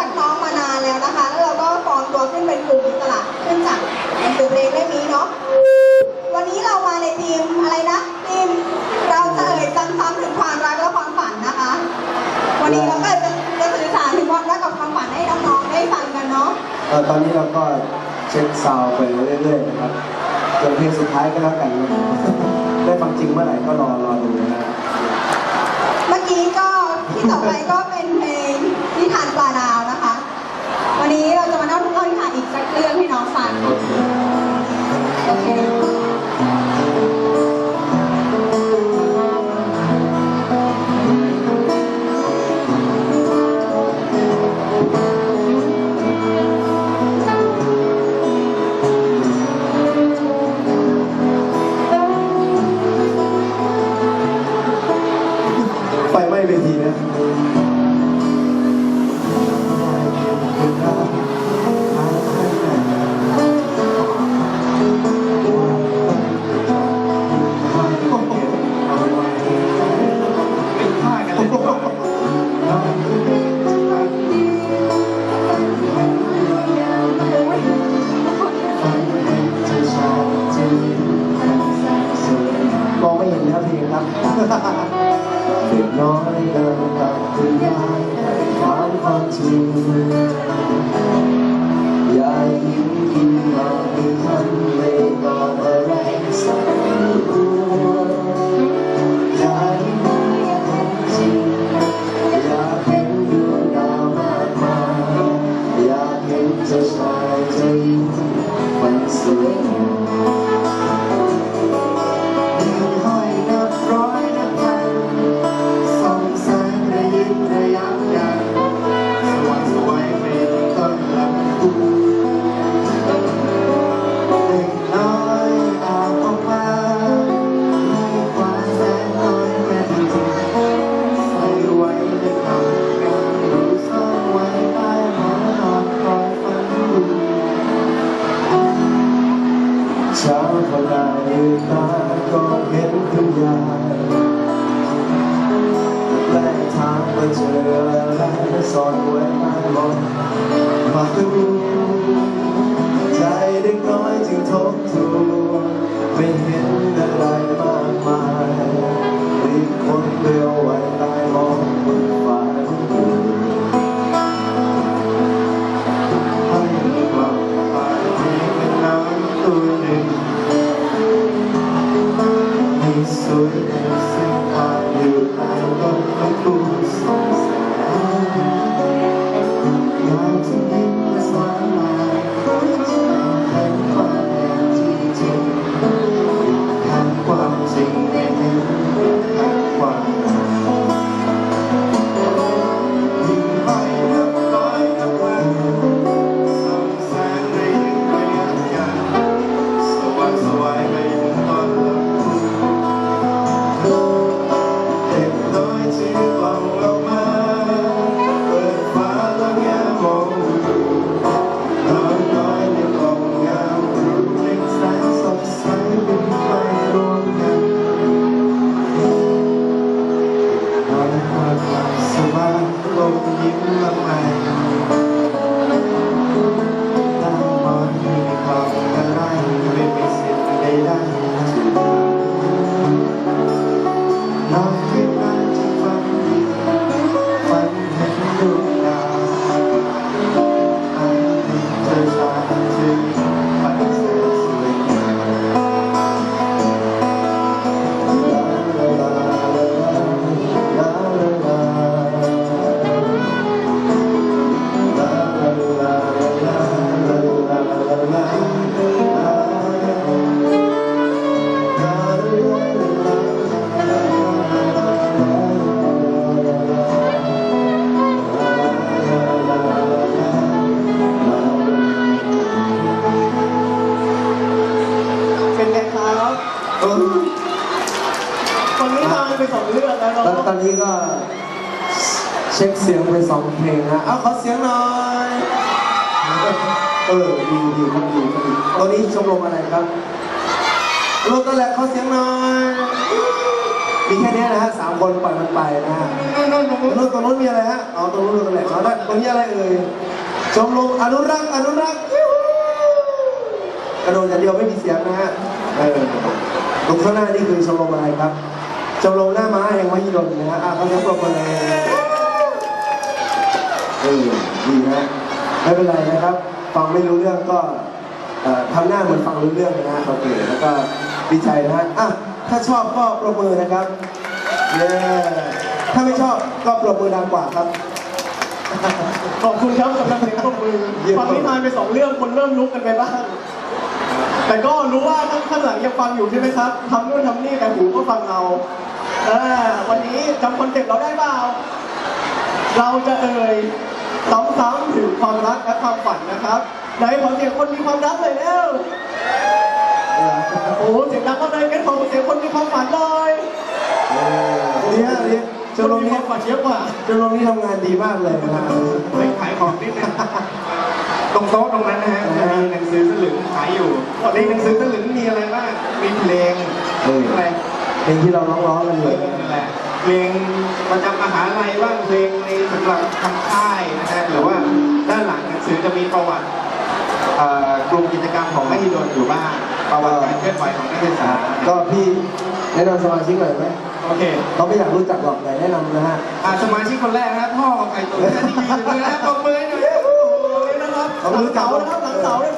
รักน้องมานานแล้วนะคะ แล้วเราก็ฟอร์มตัวขึ้นเป็นกลุ่มอิสระขึ้นจากหนังสือเพลงไล่มีเนาะ วันนี้เรามาในทีมอะไรนะทีมเราจะเอ่ยซ้ำๆถึงความรักและความฝันนะคะ วันนี้เราก็จะจะสื่อสารถึงความรักกับความฝันให้น้องๆได้ฟังกันเนาะตอนนี้เราก็เช็คซาวไปเรื่อยๆนะครับจนเพลงสุดท้ายก็แล้วกันได้ฟังจริงเมื่อไหร่ก็รอรอดูนะเมื่อกี้ก็ที่ต่อไปก็เป็นเพลงนิทานปลาดาว วันนี้เราจะมาเล่าเล่านิทานอีกสักเรื่องให้น้องฟังโอเค Nói đời tận tương lai, khát vọng chung. เรื่องแล้วตอนเนาะตอนนี้ก็เช็คเสียงไปสองเพลงนะ เอาขอเสียงหน่อย เออดีดีครับดีครับดีตอนนี้ชมรมอะไรครับรถนั่นแหละขอเสียงหน่อย มีแค่เนี้ยนะฮะสามคนปล่อยมันไปนะฮะตรงนู้นตรงนู้นมีอะไรฮะ อ๋อ ตรงนู้นตรงไหนอ๋อนั่นตรงนี้อะไรเอ่ย ชมรมอนุรักษ์ อนุรักษ์ยูฮูกระโดดอย่างเดียวไม่มีเสียงนะฮะ เออตรงข้างหน้านี่คือชมรมอะไรครับ ชมรมหน้าม้าแห่งมหิดลนะฮะอะเขาจะปรบมือเลยเออดีนะไม่เป็นไรนะครับ ฟังไม่รู้เรื่องก็ทำหน้าเหมือนฟังรู้เรื่องนะฮะโอเคแล้วก็ดีใจนะฮะอะถ้าชอบก็ปรบมือนะครับเย้ถ้าไม่ชอบก็ปรบมือดังกว่าครับ ขอบคุณครับสำหรับเสียงปรบมือเยี่ยมฟังนิทานไปสองเรื่องคนเริ่มลุกกันไปบ้างแต่ก็รู้ว่าข้างหลังยังฟังอยู่ใช่ไหมครับทำนู่นทำนี่แต่หูก็ฟังเรา ออวันนี้จำคอนเซ็ปต์เราได้เปล่า เราจะเอ่ยซ้ำๆถึงความรักและความฝันนะครับไหนขอเสียงคนมีความรักเลยเร็วโอ้โหเสียงดังก็เลยงั้นขอเสียงคนมีความฝันเลยเออดีฮะดีชคมนรมมีคนี้วามฝันเยอะกว่าชมรมนี้ทำงานดีมากเลยนะฮะไปขายของนิดนึงตรงโต๊ะตรงนั้นนะฮะจะมีหนังสือสลึงขายอยู่ในหนังสือสลึงมีอะไรบ้างมีเพลงเอออะไร เพลงที่เราร้องๆกันอเอยู่อนั่นแหละเพลงประจำมหาลัยบ้างเพลงในสำหรับทำค่ายนะฮะหรือว่าด้านหลังหนังสือจะมีประวัติเอ่อกลุ่มกิจกรรมของมหิดลอยู่บ้างประวัติการเคลื่อนไหวของนักศึกษาก็พี่แนะนำสมาชิกหน่อยไหมโอเคเขาไม่อยากรู้จักหรอกแต่แนะนำนะฮะอ่าสมาชิกคนแรกนะครับพ่อของไก่ตุ๋นนะที่ยืนอยู่เลยนะปรบมือให้หน่อยเลยนะครับหลังเสานะครับหลังเสาเนี่ย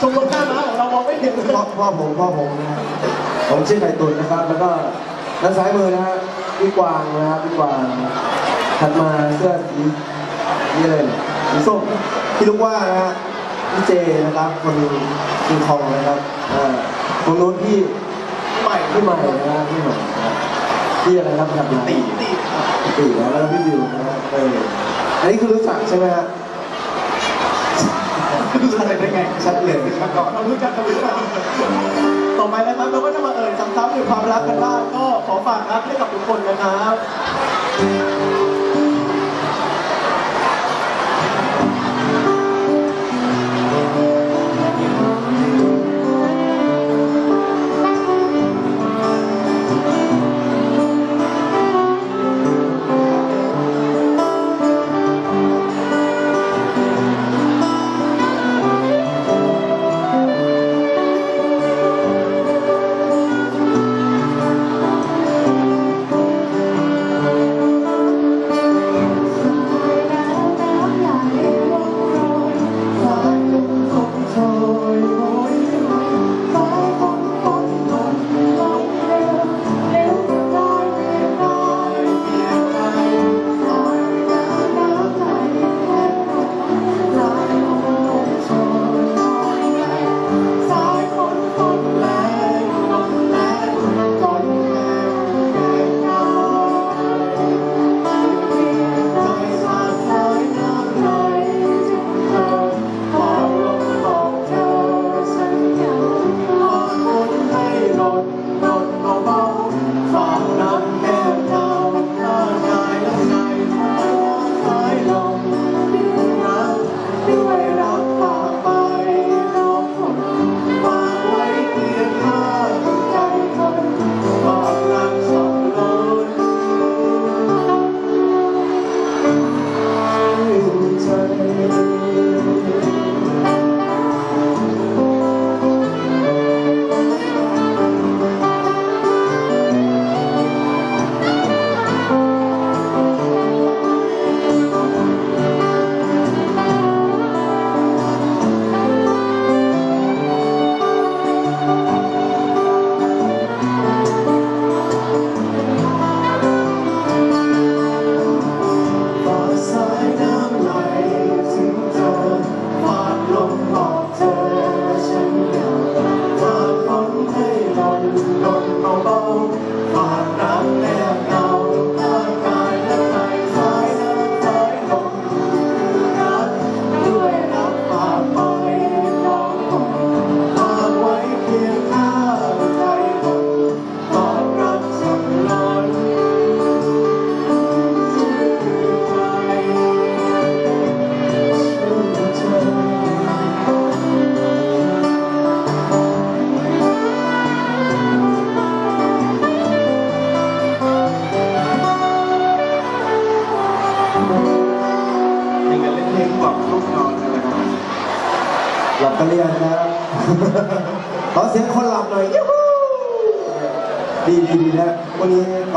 ชมรมหน้าม้าของเรามองไม่เห็นเลยพ่อพ่อผมพ่อผมนะฮะ ผมชื่อไก่ตุนนะครับ แล้วก็ด้านซ้ายมือนะฮะพี่กวางนะครับพี่กวางถัดมาเสื้อสีนี่เลยสีส้มพี่ลูกว่านะฮะพี่เจนะครับ คนคิงคองนะครับอ่าคนนู้นพี่ใหม่พี่ใหม่นะฮะพี่ใหม่นะครับพี่อะไรครับถัดมาตีตีพี่ตีนะแล้วก็พี่ดิวนะฮะเอออันนี้คือรู้จักใช่ไหมฮะ รู้สึกได้ไงชัดเลยมาก่อนเรารู้จักกันหรือเปล่าต่อไปนะครับเราก็จะมาเอ่ยซ้ำๆในความรักกันบ้างก็ขอฝากรักให้กับทุกคนนะครับ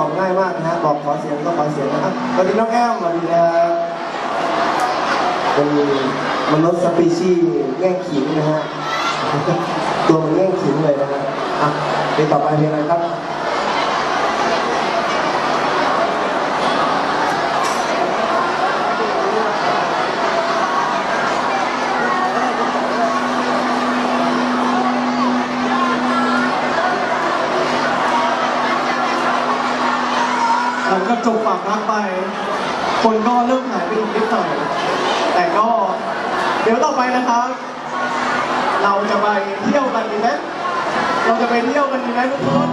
อบง่ายมากนะฮะบอกขอเสียงก็ขอเสียงนะครับสวัสดีน้องแอมสวัสดีนะเป็นมนุษย์สปีชีส์แง่งขิงนะฮะตัวมันแง่งขิงเลยนะฮะอะไปต่อไปเพลงอะไรครับ หลังักไป คนก็เริ่มหายไปอีกนิดหน่อย แต่ก็เดี๋ยวต่อไปนะครับ เราจะไปเที่ยวกันดีไหมเราจะไปเที่ยวกันดีไหมทุกคน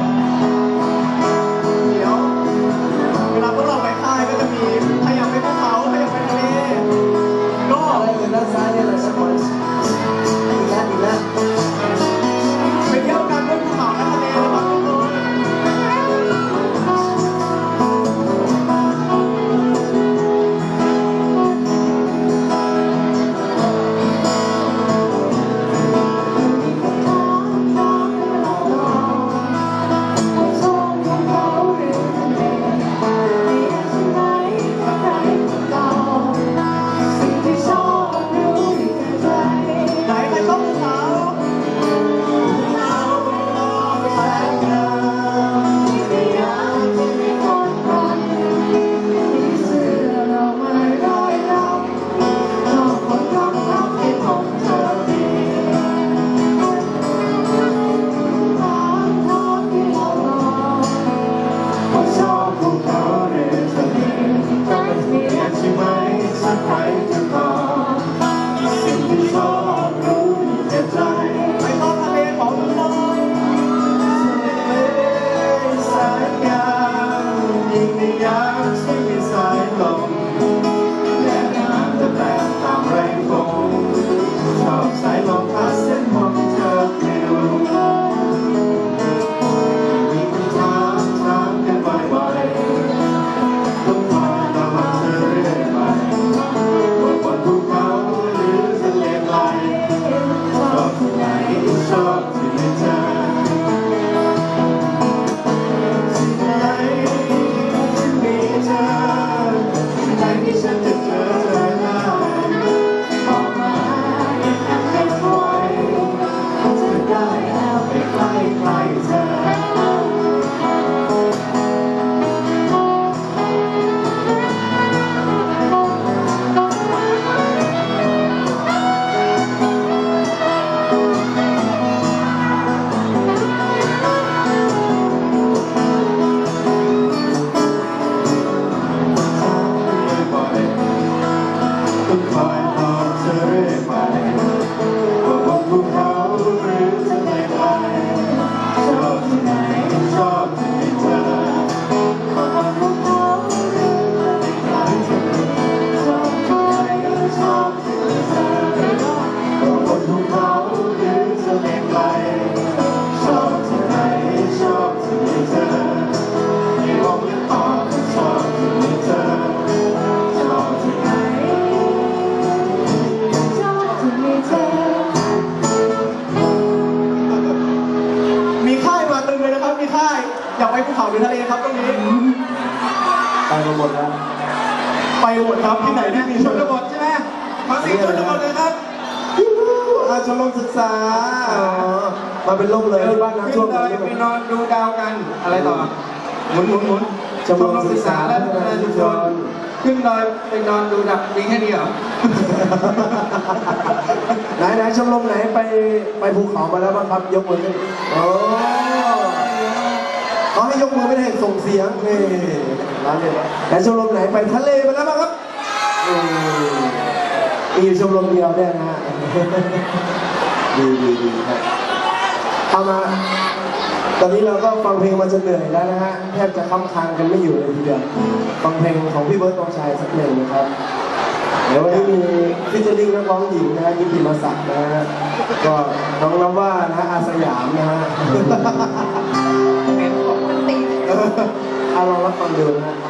ไปมาหมดแล้ว ไปหมดครับที่ไหนที่มีชชนนบทใช่ไหมขอเสียงชนบทเลยครับอาชมรมศึกษาอ๋อมาเป็นล่มเลยที่บ้านน้ำท่วขึ้มนดอยไปนอนดูดาวกัน อะไรต่อ หมุนหมุนหมุนชมรมศึกษาและพัฒนาชุมชนขึ้นดอยไปนอนดูดาวมีแค่นี้เหรอไหนไหนชมรมไหนไปไปภูเขามาแล้วบ้างครับยกมือขึ้นโอ้ เขาให้ยกมือไม่ได้ส่งเสียงนี่ร้านเลยไหนชมรมไหนไปทะเลมาแล้วบ้างครับมีชมรมเดียวเนี่ยนะฮะดีดีดีครับเอามา ตอนนี้เราก็ฟังเพลงมาจนเหนื่อยแล้วนะฮะแทบจะค้ำคางกันไม่อยู่เลยทีเดียวฟังเพลงของพี่เบิร์ตตองชัยสักเพลงนะครับเดี๋ยววันนี้มีฟิชเชอร์ลิงนักร้องหญิงนะฮะยิปติมาศักนะฮะก็น้องน้ำว่านะฮะอาสยามนะฮะ ดเ